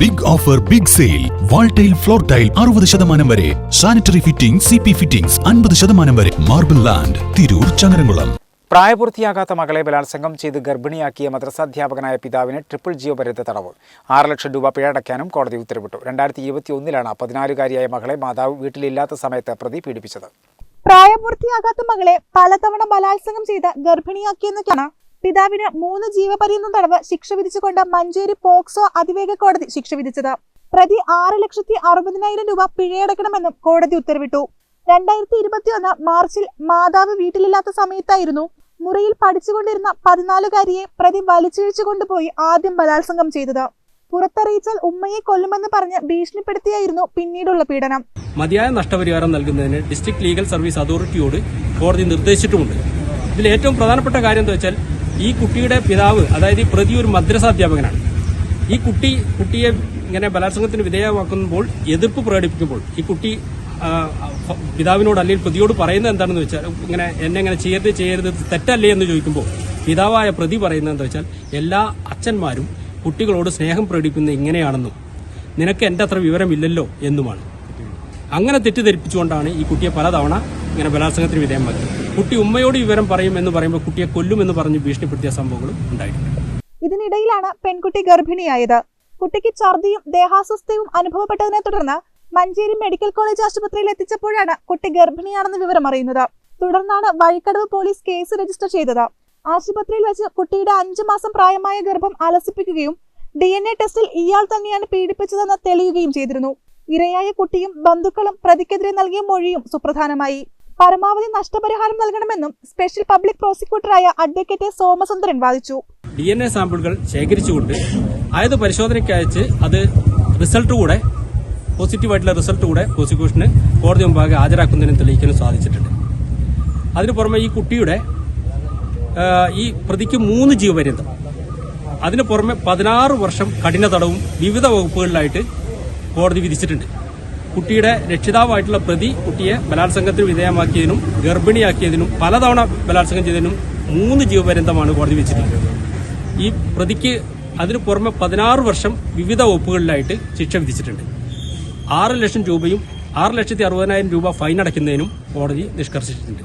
Big offer big sale wall tile floor tile അറുപത് ശതമാനം വരെ. Sanitary fitting C P fittings അൻപത് ശതമാനം വരെ. മാർബിൾ ലാൻഡ് തിരൂർ ചങ്ങരംകുളം പ്രായപൂർത്തിയാകാത്ത മകളെ ബലാത്സംഗം ചെയ്ത് ഗർഭിണിയാക്കിയ മദ്രസാധ്യാപകനായ പിതാവിന് ട്രിപ്പിൾ ജീവപര്യന്ത തടവ്. ആറ് ലക്ഷം രൂപ പിഴ അടയ്ക്കാനും കോടതി ഉത്തരവിട്ടു. രണ്ടായിരത്തി ഇരുപത്തി ഒന്നിലാണ് പതിനാലുകാരിയായ മകളെ മാതാവ് വീട്ടിലില്ലാത്ത സമയത്ത് പ്രതി പീഡിപ്പിച്ചത്. പ്രായപൂർത്തിയാകാത്ത മകളെ പലതവണ ബലാത്സംഗം ചെയ്ത് ഗർഭിണിയാക്കിയെന്നൊക്കെയാണ് പിതാവിന് മൂന്ന് ജീവപര്യന്തം തടവ് ശിക്ഷ വിധിച്ചുകൊണ്ട് മഞ്ചേരി പോക്സോ അതിവേഗ കോടതി ശിക്ഷ വിധിച്ചത്. പ്രതി ആറ് ലക്ഷത്തി അറുപതിനായിരം രൂപ പിഴയടക്കണമെന്നും കോടതി ഉത്തരവിട്ടു. രണ്ടായിരത്തി ഇരുപത്തിയൊന്ന് മാർച്ചിൽ മാതാവ് വീട്ടിലില്ലാത്ത സമയത്തായിരുന്നു മുറിയിൽ പഠിച്ചുകൊണ്ടിരുന്ന പതിനാലുകാരിയെ പ്രതി വലിച്ചിഴിച്ചു കൊണ്ടുപോയി ആദ്യം ബലാത്സംഗം ചെയ്തത്. പുറത്തറിയിച്ചാൽ ഉമ്മയെ കൊല്ലുമെന്ന് പറഞ്ഞ് ഭീഷണിപ്പെടുത്തിയായിരുന്നു പിന്നീടുള്ള പീഡനം. മതിയായ നഷ്ടപരിഹാരം നൽകുന്നതിന് ഡിസ്ട്രിക്ട് ലീഗൽ സർവീസ് അതോറിറ്റിയോട് കോടതി നിർദ്ദേശിച്ചിട്ടുമുണ്ട്. ഇതിൽ ഏറ്റവും പ്രധാനപ്പെട്ട കാര്യം എന്താ വെച്ചാൽ ഈ കുട്ടിയുടെ പിതാവ് അതായത് ഈ പ്രതി ഒരു മദ്രസ അധ്യാപകനാണ്. ഈ കുട്ടി കുട്ടിയെ ഇങ്ങനെ ബലാത്സംഗത്തിന് വിധേയമാക്കുമ്പോൾ എതിർപ്പ് പ്രകടിപ്പിക്കുമ്പോൾ ഈ കുട്ടി പിതാവിനോട് അല്ലെങ്കിൽ പ്രതിയോട് പറയുന്നത് എന്താണെന്ന് വെച്ചാൽ ഇങ്ങനെ എന്നെ ഇങ്ങനെ ചെയ്യരുത് ചെയ്യരുത് തെറ്റല്ലേ എന്ന് ചോദിക്കുമ്പോൾ പിതാവായ പ്രതി പറയുന്നത് എന്താ വെച്ചാൽ എല്ലാ അച്ഛന്മാരും കുട്ടികളോട് സ്നേഹം പ്രകടിപ്പിക്കുന്നത് ഇങ്ങനെയാണെന്നും നിനക്ക് എന്റെ അത്ര വിവരമില്ലല്ലോ എന്നുമാണ്. അങ്ങനെ തെറ്റിദ്ധരിപ്പിച്ചുകൊണ്ടാണ് ഈ കുട്ടിയെ പലതവണ ഇങ്ങനെ ബലാത്സംഗത്തിന് വിധേയമാക്കിയത് കുട്ടി ഉമ്മയോട് വിവരം പറയും എന്ന് പറയുമ്പോൾ കുട്ടിയെ കൊല്ലുമെന്ന് പറഞ്ഞ് ഭീഷണിപ്പെടുത്തിയ സംഭവങ്ങളും ഉണ്ടായിട്ടുണ്ട്. ഇതിനിടയിലാണ് പെൺകുട്ടി ഗർഭിണിയായത്. കുട്ടിക്ക് ഛർദിയും ദേഹാസ്വസ്ഥയും അനുഭവപ്പെട്ടതിനെ തുടർന്ന് മഞ്ചേരി മെഡിക്കൽ കോളേജ് ആശുപത്രിയിൽ എത്തിച്ചപ്പോഴാണ് കുട്ടി ഗർഭിണിയാണെന്ന് വിവരം അറിയുന്നത് തുടർന്നാണ് വഴിക്കടവ് പോലീസ് കേസ് രജിസ്റ്റർ ചെയ്തത്. ആശുപത്രിയിൽ വെച്ച് കുട്ടിയുടെ അഞ്ചു മാസം പ്രായമായ ഗർഭം അലസിപ്പിക്കുകയും ഡി ടെസ്റ്റിൽ ഇയാൾ തന്നെയാണ് പീഡിപ്പിച്ചതെന്ന് തെളിയുകയും ചെയ്തിരുന്നു. ഇരയായ കുട്ടിയും ബന്ധുക്കളും പ്രതിക്കെതിരെ നൽകിയ മൊഴിയും സുപ്രധാനമായി. പരമാവധി നഷ്ടപരിഹാരം നൽകണമെന്നും സ്പെഷ്യൽ പബ്ലിക് പ്രോസിക്യൂട്ടറായ അഡ്വക്കേറ്റ് സോമസുന്ദരൻ വാദിച്ചു. ഡി എൻ എ സാമ്പിളുകൾ ശേഖരിച്ചുകൊണ്ട് ആയത് പരിശോധനയ്ക്ക് അയച്ച് അത് റിസൾട്ട് കൂടെ പോസിറ്റീവായിട്ടുള്ള റിസൾട്ട് കൂടെ പ്രോസിക്യൂഷന് കോടതി മുമ്പാകെ ഹാജരാക്കുന്നതിനും തെളിയിക്കാനും സാധിച്ചിട്ടുണ്ട്. അതിനു പുറമെ ഈ കുട്ടിയുടെ ഈ പ്രതിക്ക് മൂന്ന് ജീവപര്യന്തം. അതിനു പുറമെ പതിനാറ് വർഷം കഠിന തടവും വിവിധ വകുപ്പുകളിലായിട്ട് കോടതി വിധിച്ചിട്ടുണ്ട്. കുട്ടിയുടെ രക്ഷിതാവായിട്ടുള്ള പ്രതി കുട്ടിയെ ബലാത്സംഗത്തിന് വിധേയമാക്കിയതിനും ഗർഭിണിയാക്കിയതിനും പലതവണ ബലാത്സംഗം ചെയ്തതിനും മൂന്ന് ജീവപര്യന്തമാണ് കോടതി വിധിച്ചിട്ടുള്ളത്. ഈ പ്രതിക്ക് അതിനു പുറമെ പതിനാറ് വർഷം വിവിധ വകുപ്പുകളിലായിട്ട് ശിക്ഷ വിധിച്ചിട്ടുണ്ട്. ആറ് ലക്ഷം രൂപയും ആറ് ലക്ഷത്തി അറുപതിനായിരം രൂപ ഫൈൻ അടയ്ക്കുന്നതിനും കോടതി നിഷ്കർഷിച്ചിട്ടുണ്ട്.